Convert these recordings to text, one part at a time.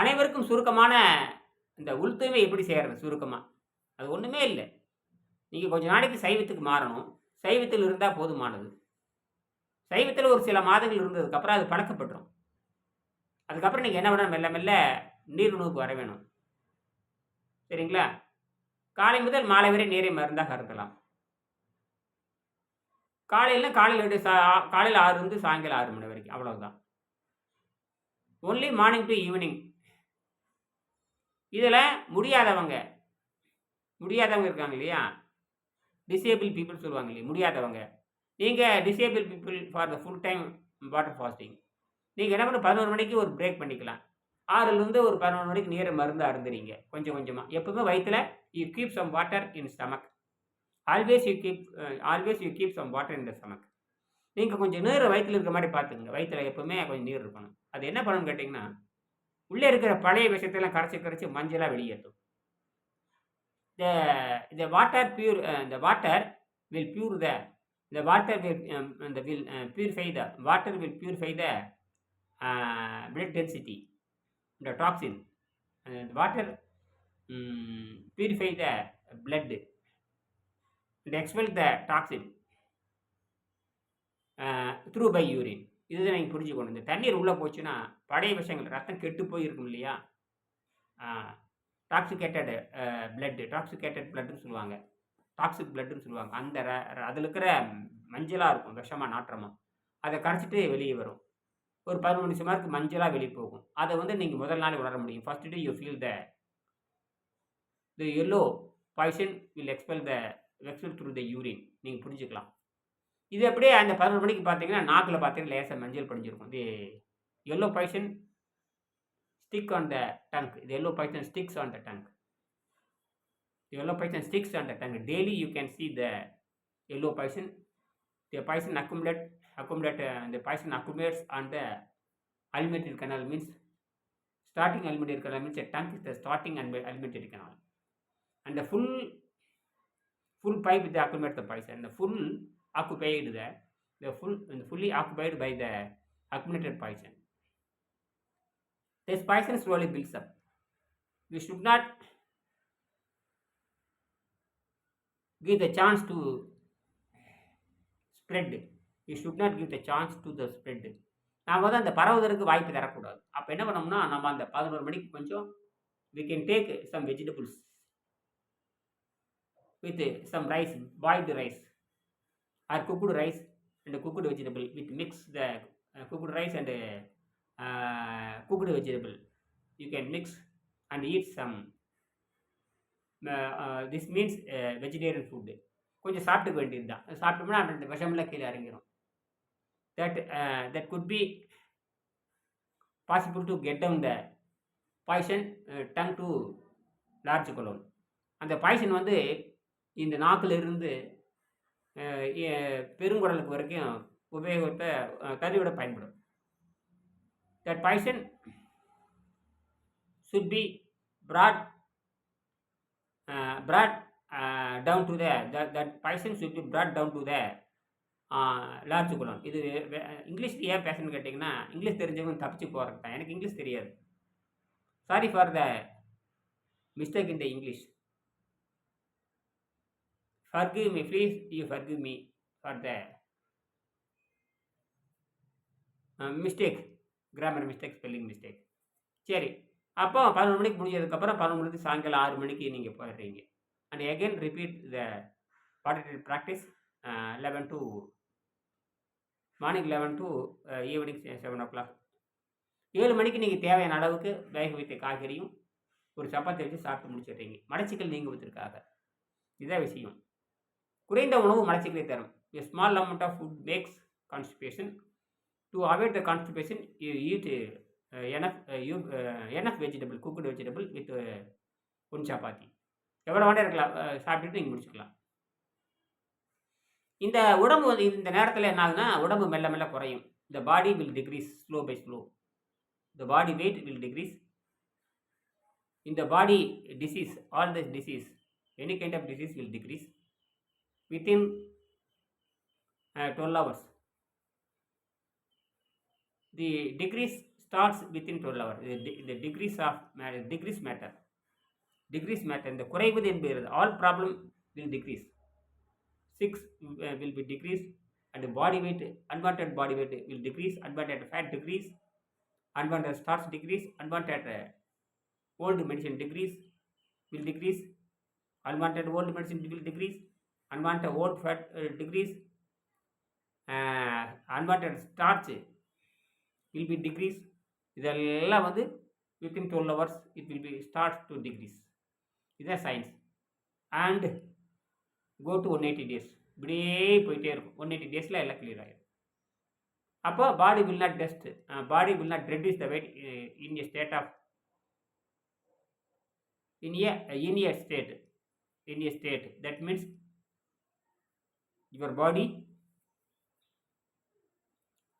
அனைவருக்கும் சுருக்கமான இந்த உள்தூய்மை எப்படி செய்கிறது சுருக்கமாக அது ஒன்றுமே இல்லை. நீங்கள் கொஞ்ச நாளைக்கு சைவத்துக்கு மாறணும். சைவத்தில் இருந்தால் போதுமானது. சைவத்தில் ஒரு சில மாதங்கள் இருந்ததுக்கப்புறம் அது பழக்கப்பட்டுரும். அதுக்கப்புறம் நீங்கள் என்ன பண்ணணும் மெல்ல மெல்ல நீர் உணவுக்கு வர வேணும். சரிங்களா? காலை முதல் மாலை வரை நீரை மருந்தாக இருக்கலாம் காலையில் காலையில் சா காலையில் ஆறு இருந்து சாயங்காலம் ஆறு மணி வரைக்கும். அவ்வளோதான் ஒன்லி மார்னிங் டு ஈவினிங் இதில் முடியாதவங்க முடியாதவங்க இருக்காங்க இல்லையா? டிசேபிள் பீப்புள் சொல்லுவாங்க இல்லையா? முடியாதவங்க. நீங்கள் disable people for the full time water fasting நீங்கள் என்ன பண்ண பதினோரு மணிக்கு ஒரு பிரேக் பண்ணிக்கலாம். ஆறுலேருந்து ஒரு பதினொரு மணிக்கு நீரை மருந்து அருந்துறீங்க கொஞ்சம் கொஞ்சமாக எப்பவுமே வயிற்றுல you keep some water in stomach always you keep always you keep some water in the stomach நீங்கள் கொஞ்சம் நீர் வயிற்றில் இருக்கிற மாதிரி பார்த்துக்குங்க. வயிற்றில் எப்பவுமே கொஞ்சம் நீர் இருக்கணும். அது என்ன பண்ணணும்னு கேட்டிங்கன்னா உள்ளே இருக்கிற பழைய விஷயத்தெல்லாம் கரைச்சி கரைச்சி மஞ்சளாக வெளியேற்றும் இந்த இந்த வாட்டர் பியூர் இந்த வாட்டர் வில் பியூர் த இந்த வாட்டர் வில் இந்த will purify the water will purify the blood density இந்த toxin water purify the blood it expel the toxin through by urine இதுதான் நீங்கள் புரிஞ்சுக்கணும். இந்த தண்ணீர் உள்ளே போச்சுன்னா பழைய விஷயங்கள் ரத்தம் கெட்டு போயிருக்கும் இல்லையா? டாக்ஸிகேட்டடு பிளட்டு டாக்ஸிகேட்டட் பிளட்டுன்னு சொல்லுவாங்க. டாக்ஸிக் பிளட்டுன்னு சொல்லுவாங்க. அந்த அதில் இருக்கிற மஞ்சளாக இருக்கும் விஷமாக நாற்றமாக அதை கரைச்சிட்டு வெளியே வரும். ஒரு பதினொன்று நிமிஷமாக மஞ்சளாக வெளியே போகும். அதை வந்து நீங்கள் முதல் நாள் உணர முடியும். First day you feel the the yellow poison will expel the expel through the urine நீங்கள் புரிஞ்சுக்கலாம். இது அப்படியே அந்த பதினொரு மணிக்கு பார்த்தீங்கன்னா நாக்கில் பார்த்தீங்கன்னா லேசாக மஞ்சள் படிஞ்சிருக்கும் இது yellow poison stick on the tongue இது yellow poison sticks on the tongue yellow poison sticks on the tongue daily you can see the yellow poison the poison accumulate accumulate இந்த poison accumulates on the alimentary canal means starting alimentary canal means tongue is the starting alimentary canal and full full pipe with accumulate the poison அந்த full accumulate the python. The full occupied the the full fully occupied by the accumulated python. This poison slowly builds up. We should not give the chance to spread. We should not give the chance to the spread. நாம் வந்து அந்த பரவுவதற்கு வாய்ப்பு தரக்கூடாது அப்போ என்ன பண்ணோம்னா நம்ம அந்த பதினோரு மணிக்கு கொஞ்சம் we can take some vegetables with some rice boiled rice or cooked rice and cooked vegetable with mix the cooked rice and cooked vegetable you can mix and eat some this means vegetarian food கொஞ்சம் சாப்பிட்டுக்க வேண்டியது தான் சாப்பிட்டோம்னா அந்த விஷமெல்லாம் கீழே இறங்கிரும். That that good be possible to get down the poison tongue to large colon அந்த பாய்சன் வந்து இந்த நாக்கிலிருந்து பெருங்குடலுக்கு வரைக்கும் உபயோகத்தை கருவிட பயன்படும். That poison should be brought uh, brought uh, down to the that, that poison should be brought down to the large colon இது இங்கிலீஷ் ஏன் பேசணும்னு கேட்டிங்கன்னா இங்கிலீஷ் தெரிஞ்சவங்க தப்பிச்சு போகிறது தான் எனக்கு இங்கிலீஷ் தெரியாது. Sorry for the mistake in the English forgive me please you forgive me for the mistake grammar mistake spelling mistake சரி. அப்போ பதினொன்று மணிக்கு முடிஞ்சதுக்கப்புறம் பதினொன்று மணிக்கு சாயங்காலம் ஆறு மணிக்கு நீங்கள் போயிடுறீங்க. And again repeat the water practice eleven to morning eleven to evening seven o'clock ஏழு மணிக்கு நீங்கள் தேவையான அளவுக்கு வேக வைத்த காய்கறியும் ஒரு சப்பாத்தி வச்சு சாப்பிட்டு முடிச்சிடுறீங்க. மலச்சிக்கல் நீங்குவதற்காக இதான் விஷயம். குறைந்த உணவு மலச்சிக்கலை தரும் a small amount of food makes constipation to avoid the constipation eat enough you enough vegetable cooked vegetable with one chapati எவ்வளோ வேணா இருக்கலாம் சாப்பிட்டுட்டு நீங்கள் முடிச்சுக்கலாம் இந்த உடம்பு வந்து இந்த நேரத்தில் என்ன ஆகுதுன்னா உடம்பு மெல்ல மெல்ல குறையும் the body will decrease slow by slow the body weight will decrease இந்த body disease all the disease any kind of disease will decrease within uh, 12 hours the decrease starts within twelve hour இந்த decrease of decrease matter decrease matter இந்த குறைவது என்பது all problem will decrease six will be decrease and body weight unwanted body weight will decrease unwanted fat decrease unwanted starch decrease unwanted uh, old medicine decrease will decrease unwanted old medicine will decrease unwanted old fat uh, decrease uh, unwanted starch will be decrease இதெல்லாம் வந்து within twelve hours it will be start to decrease இதுதான் science and go to one eighty days இப்படியே போயிட்டே இருக்கும். One eighty டேஸில் எல்லாம் clear ஆகிடும் அப்போ body will not test body will not reduce the weight in a state of in a in a state in a state that means your body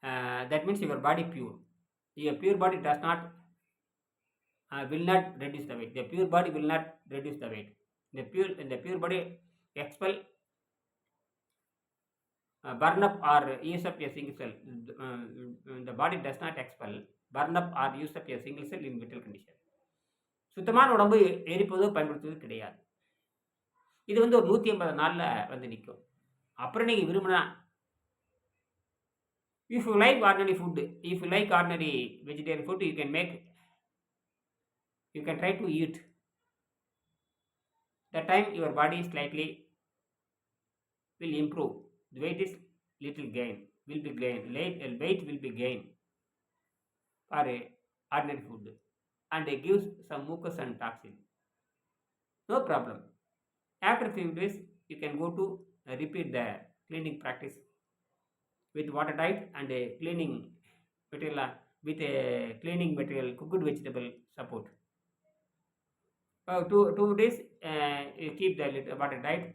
uh, that means your body pure your pure body does not uh, will not reduce the weight the pure body will not reduce the weight the pure the pure body expel uh, burn up or use up a single cell uh, the body does not expel burn up or use up a single cell in vital condition சுத்தமான உடம்பு எ- எரிப்பதோ பயன்படுத்துவது கிடையாது இது வந்து ஒரு நூற்றி ஐம்பது நாளில் வந்து நிற்கும் அப்புறம் நீங்கள் விரும்பினா if you like ordinary food if you like ordinary vegetarian food you can make you can try to eat the time your body slightly will improve the weight is little gain will be gain late weight will be gain for a ordinary food and it gives some mucus and toxin no problem after few days you can go to uh, repeat the cleaning practice with water diet and a cleaning material with a cleaning material cooked vegetable support uh, two, two days uh, keep the water diet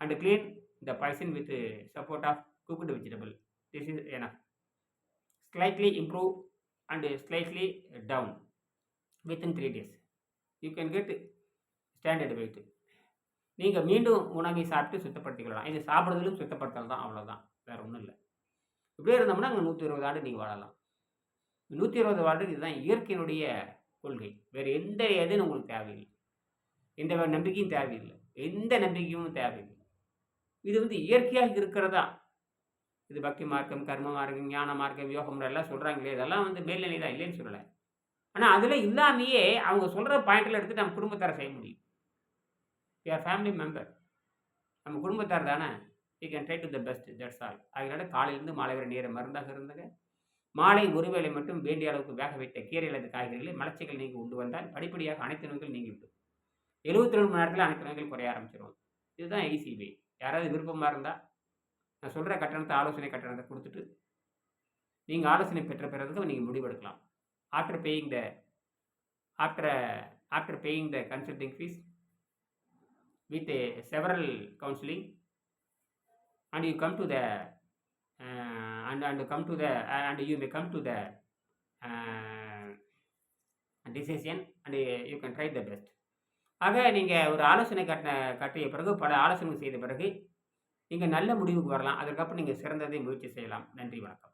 and clean the poison with support of cooked vegetable. This is enough. Slightly improve and slightly down within three days. You can get standard weight. நீங்கள் மீண்டும் உணவை சாப்பிட்டு சுத்தப்படுத்திக்கலாம் இது சாப்பிட்றதுலும் சுத்தப்படுத்தல் தான் அவ்வளோதான் வேறு ஒன்றும் இல்லை. இப்படியே இருந்தோம்னா அங்கே நூற்றி இருபது ஆண்டு நீங்கள் வாழலாம். நூற்றி இருபது ஆண்டு இதுதான் இயற்கையினுடைய கொள்கை. வேறு எந்த எதுவும் உங்களுக்கு தேவையில்லை. எந்த நம்பிக்கையும் தேவையில்லை. எந்த நம்பிக்கையும் தேவையில்லை. இது வந்து இயற்கையாக இருக்கிறதா? இது பக்தி மார்க்கம் கர்ம மார்க்கம் ஞான மார்க்கம் யோகம் எல்லாம் சொல்கிறாங்களே இதெல்லாம் வந்து மேல்நிலை தான் இல்லைன்னு சொல்லலை. ஆனால் அதில் இல்லாமையே அவங்க சொல்கிற பாயிண்டில் எடுத்து நம்ம குடும்பத்தார செய்ய முடியும். யூஆர் ஃபேமிலி மெம்பர் நம்ம குடும்பத்தார் தானே? You can try to the best that's all அதனால காலையிலேருந்து மாலை வரை நேரம் மருந்தாக இருந்தங்க. மாலை ஒருவேளை மட்டும் வேண்டிய அளவுக்கு வேக வைத்த கீரை அல்லது காய்கறிகளை மலச்சிக்கல் நீங்கள் உண்டு வந்தால் படிப்படியாக அனைத்து நோய்கள் நீங்கிவிடும் எழுபத்தி ரெண்டு மணி நேரத்தில் அனைத்து நோய்கள் குறைய ஆரம்பிச்சிடும் இதுதான் ஈஸி யாராவது விருப்பமாக இருந்தால் நான் சொல்கிற கட்டணத்தை ஆலோசனை கட்டணத்தை கொடுத்துட்டு நீங்கள் ஆலோசனை பெற்ற பிறகு நீங்கள் முடிவெடுக்கலாம். After paying the after after paying the consulting fees with several counselling and you come to the and and come to the and you may come to the decision and you can try the best ஆக நீங்கள் ஒரு ஆலோசனை கட்ட கட்டிய பிறகு பல ஆலோசனை செய்த பிறகு நீங்கள் நல்ல முடிவுக்கு வரலாம். அதற்கப்புறம் நீங்கள் சிறந்ததை முயற்சி செய்யலாம். நன்றி வணக்கம்.